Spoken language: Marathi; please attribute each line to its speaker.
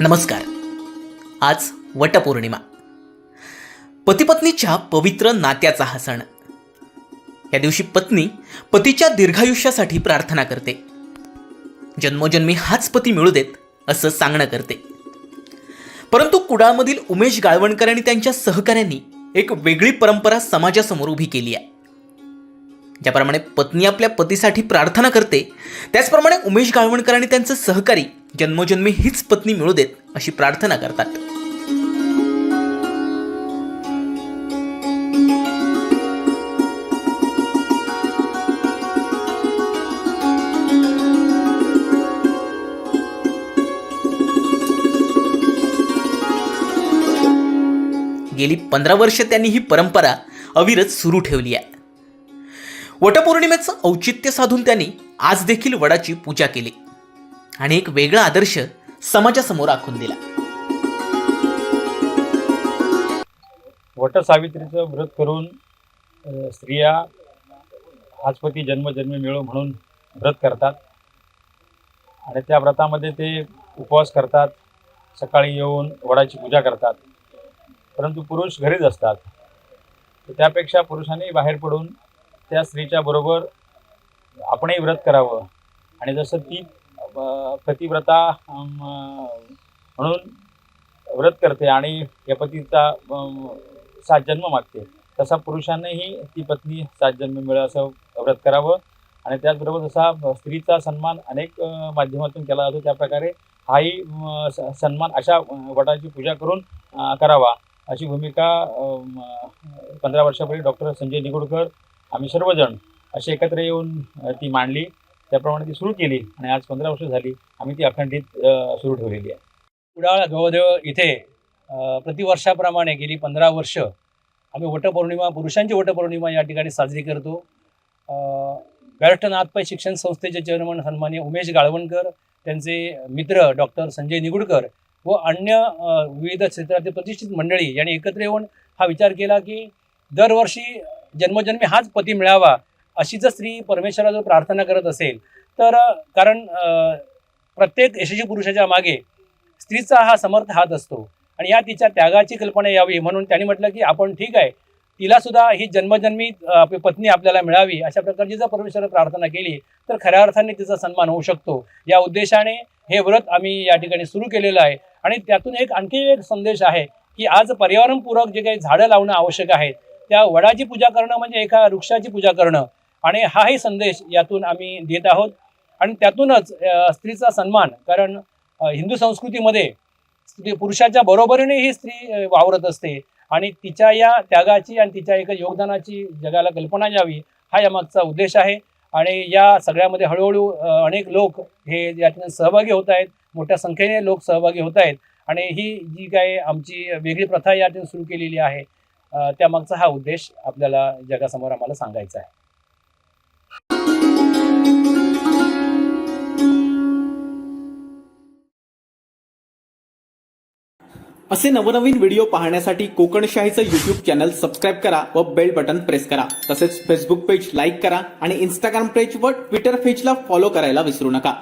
Speaker 1: नमस्कार. आज वटपौर्णिमा. पतीपत्नीच्या पवित्र नात्याचा हा सण. या दिवशी पत्नी पतीच्या दीर्घायुष्यासाठी प्रार्थना करते. जन्मोजन्मी हाच पती मिळू देत असं सांगणं करते. परंतु कुडाळमधील उमेश गाळवणकर आणि त्यांच्या सहकाऱ्यांनी एक वेगळी परंपरा समाजासमोर उभी केली आहे. ज्याप्रमाणे पत्नी आपल्या पतीसाठी प्रार्थना करते त्याचप्रमाणे उमेश गाळवणकर आणि त्यांचं सहकारी जन्मोजन्मी हीच पत्नी मिळू देत अशी प्रार्थना करतात. गेली पंधरा वर्ष त्यांनी ही परंपरा अविरत सुरू ठेवली आहे. वटपौर्णिमेचं औचित्य साधून त्यांनी आज देखील वडाची पूजा केली. आणि एक वेगळा आदर्श समाजासमोर आखून दिला.
Speaker 2: वट सावित्रीचं व्रत करून स्त्रिया आजपती जन्मजन्मी मिळो म्हणून व्रत करतात. आणि त्या व्रतामध्ये ते उपवास करतात. सकाळी येऊन वडाची पूजा करतात. परंतु पुरुष घरीच असतात. त्यापेक्षा पुरुषांनी बाहेर पडून त्या स्त्रीच्या बरोबर आपणही व्रत करावं. आणि जसं ती पतिव्रता म्हणून व्रत करते आणि या पतीचा सात जन्म मागते. तसा पुरुषांनीही ती पत्नी सात जन्म मिळेल असं व्रत करावं. आणि त्याचबरोबर जसा स्त्रीचा सन्मान अनेक माध्यमातून केला जातो त्याप्रकारे हाही स- सन्मान अशा वटाची पूजा करून करावा. अशी भूमिका पंधरा वर्षापूर्वी डॉक्टर संजय निगुडकर आम्ही सर्वजण असे एकत्र येऊन ती मांडली. त्याप्रमाणे ती सुरू केली आणि आज पंधरा वर्ष झाली आम्ही ती अखंडित सुरू ठेवलेली आहे.
Speaker 3: कुडाळ गवदेव इथे प्रतिवर्षाप्रमाणे गेली पंधरा वर्ष आम्ही वटपौर्णिमा पुरुषांची वटपौर्णिमा या ठिकाणी साजरी करतो. बॅरिस्टर नाथपाई शिक्षण संस्थेचे चेअरमन सन्मान्य उमेश गाळवणकर त्यांचे मित्र डॉक्टर संजय निगुडकर व अन्य विविध क्षेत्रातील प्रतिष्ठित मंडळी यांनी एकत्र येऊन हा विचार केला की दरवर्षी जन्मजन्मी हाच पती मिळावा अशी जर स्त्री परमेश्वराजवळ प्रार्थना करत असेल तर कारण प्रत्येक यशस्वी पुरुषाच्या मागे स्त्रीचा हा समर्थ हात असतो. आणि या तिच्या त्यागाची कल्पना यावी म्हणून त्यांनी म्हटलं की आपण ठीक आहे तिला सुद्धा ही जन्मजन्मी आपली पत्नी आपल्याला मिळावी अशा प्रकारची जर परमेश्वर प्रार्थना केली तर खऱ्या अर्थाने तिचा सन्मान होऊ शकतो. या उद्देशाने हे व्रत आम्ही या ठिकाणी सुरू केलेलं आहे. आणि त्यातून एक आणखी एक संदेश आहे की आज पर्यावरणपूरक जे काही झाडं लावणं आवश्यक आहे त्या वडाची पूजा करणं म्हणजे एका वृक्षाची पूजा करणं. आणि हाही संदेश यातून आम्ही देत आहोत. आणि त्यातूनच स्त्रीचा सन्मान कारण हिंदू संस्कृतीमध्ये स्त्री पुरुषाच्या बरोबरीने ही स्त्री वावरत असते. आणि तिच्या या त्यागाची आणि तिच्या एका योगदानाची जगाला कल्पना यावी हा यामागचा उद्देश आहे. आणि या सगळ्यामध्ये हळूहळू अनेक लोक हे या ठिकाणी सहभागी होत आहेत. मोठ्या संख्येने लोक सहभागी होत आहेत. आणि ही जी काय आमची वेगळी प्रथा या ठिकाणी सुरू केलेली आहे त्यामागचा हा उद्देश आपल्याला जगासमोर आम्हाला सांगायचा आहे.
Speaker 1: असे नवनवीन व्हिडिओ पाहण्यासाठी कोकणशाहीचं युट्यूब चॅनल सबस्क्राईब करा व बेल बटन प्रेस करा. तसेच फेसबुक पेज लाईक करा आणि इंस्टाग्राम पेज व ट्विटर पेजला फॉलो करायला विसरू नका.